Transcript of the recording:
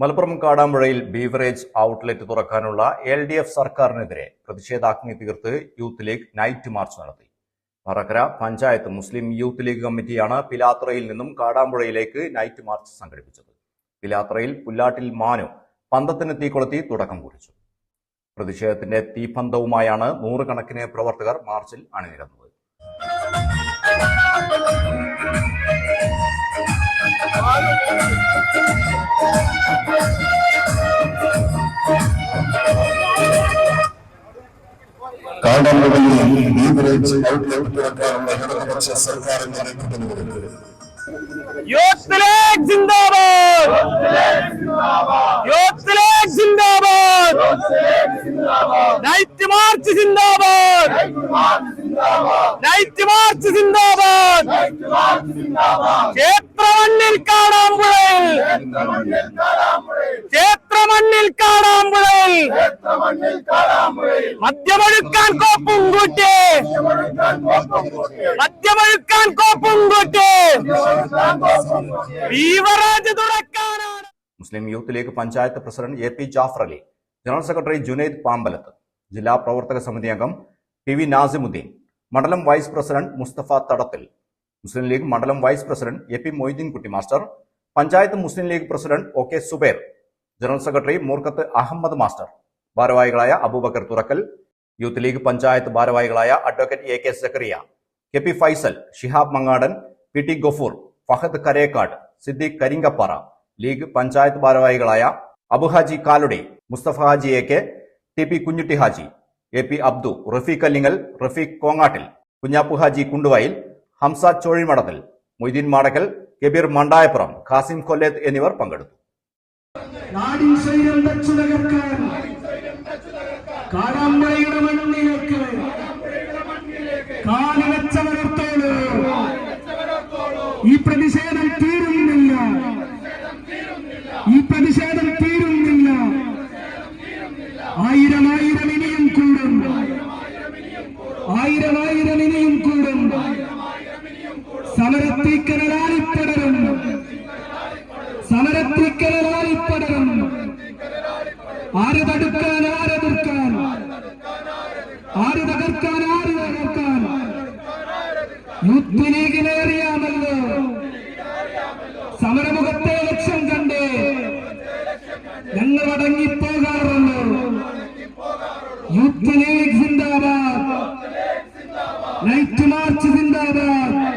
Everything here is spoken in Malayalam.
മലപ്പുറം കാടാമ്പുഴയിൽ ബീവറേജ് ഔട്ട്ലെറ്റ് തുറക്കാനുള്ള എൽ ഡി എഫ് സർക്കാരിനെതിരെ പ്രതിഷേധാഗ്നി തീർത്ത് യൂത്ത് ലീഗ് നൈറ്റ് മാർച്ച് നടത്തി. Parakkara panchayat Muslim Youth League കമ്മിറ്റിയാണ് പിലാത്രയിൽ നിന്നും കാടാമ്പുഴയിലേക്ക് നൈറ്റ് മാർച്ച് സംഘടിപ്പിച്ചത്. പിലാത്രയിൽ പുല്ലാട്ടിൽ മാനു പന്തത്തിന് തീകൊളുത്തി തുടക്കം കുറിച്ചു. പ്രതിഷേധത്തിന്റെ തീപന്തവുമായാണ് നൂറുകണക്കിന് പ്രവർത്തകർ മാർച്ചിൽ അണിനിരന്നത്. കാടാമ്പുഴയിൽ ബീവറേജ് ഔട്ട്ലെറ്റ് തുറക്കാനുള്ള ഇടതുപക്ഷ സർക്കാരിന്റെ നീക്കത്തിനെതിരെ യൂത്ത് ലീഗ് സിന്ദാബാദ് യൂത്ത് ലീഗ് സിന്ദാബാദ് നൈറ്റ് മാർച്ച് സിന്ദാബാദ് നൈറ്റ് മാർച്ച് സിന്ദാബാദ് ക്ഷേത്രമണ്ണിൽ കാടാമ്പുഴയിൽ. ക്ഷേത്രമണ്ണിൽ കാണാമ്പുഴയിൽ മദ്യമൊഴുക്കാൻ കോപ്പും കൂട്ടി. മദ്യമൊഴുക്കാൻ കോപ്പും കൂട്ടി. Beverage തുറക്കാനാണ്. Muslim Youth League panchayat president A P Jafar Ali general secretary Junaid Pambalath ജില്ലാ പ്രവർത്തക സമിതി അംഗം പി വി നാസിമുദ്ദീൻ മണ്ഡലം vice president Mustafa Thadathil Muslim League മണ്ഡലം vice president A P Moideenkutty master. Panchayat Muslim League president O K Zubair. General secretary Moorkath Ahammed master. ഭാരവാഹികളായ അബൂബക്കർ തുറക്കൽ. യൂത്ത് ലീഗ് പഞ്ചായത്ത് ഭാരവാഹികളായ advocate A K Zakariya K P Faisal Shihab Mangadan P T Gafoor Fahad Karekkad Siddique Karinkappara. League panchayat ഭാരവാഹികളായ Abuhaji Kaludi Mustafa Haji A K T P Kunjutty Haji A P Abdu Rafeeq Allingal Rafeeq Kongattil Kunjappu Haji Kunduvayil Hamza Chozhimadathil Moideen Madakkal Kabeer Mandayappuram Khasim Kolleth എന്നിവർ പങ്കെടുത്തു. ഈ പ്രതിഷേധം തീരുന്നില്ല. ഈ പ്രതിഷേധം തീരുന്നില്ല. ആയിരം സമരത്തിക്കലാളിപ്പടരുന്നു ആര് തടുക്കാൻ ആര് എതിർക്കാൻ? ആര് തകർക്കാൻ ആര് തകർക്കാൻ? യൂത്ത് ലീഗിനെ അറിയാമല്ലോ സമരമുഖത്തെ ലക്ഷ്യം കണ്ട് ഞങ്ങൾ അടങ്ങിപ്പോകാറുള്ളൂ. യൂത്ത് ലീഗ് സിന്ദാബാദ്. നൈറ്റ് മാർച്ച് സിന്ദാബാദ്.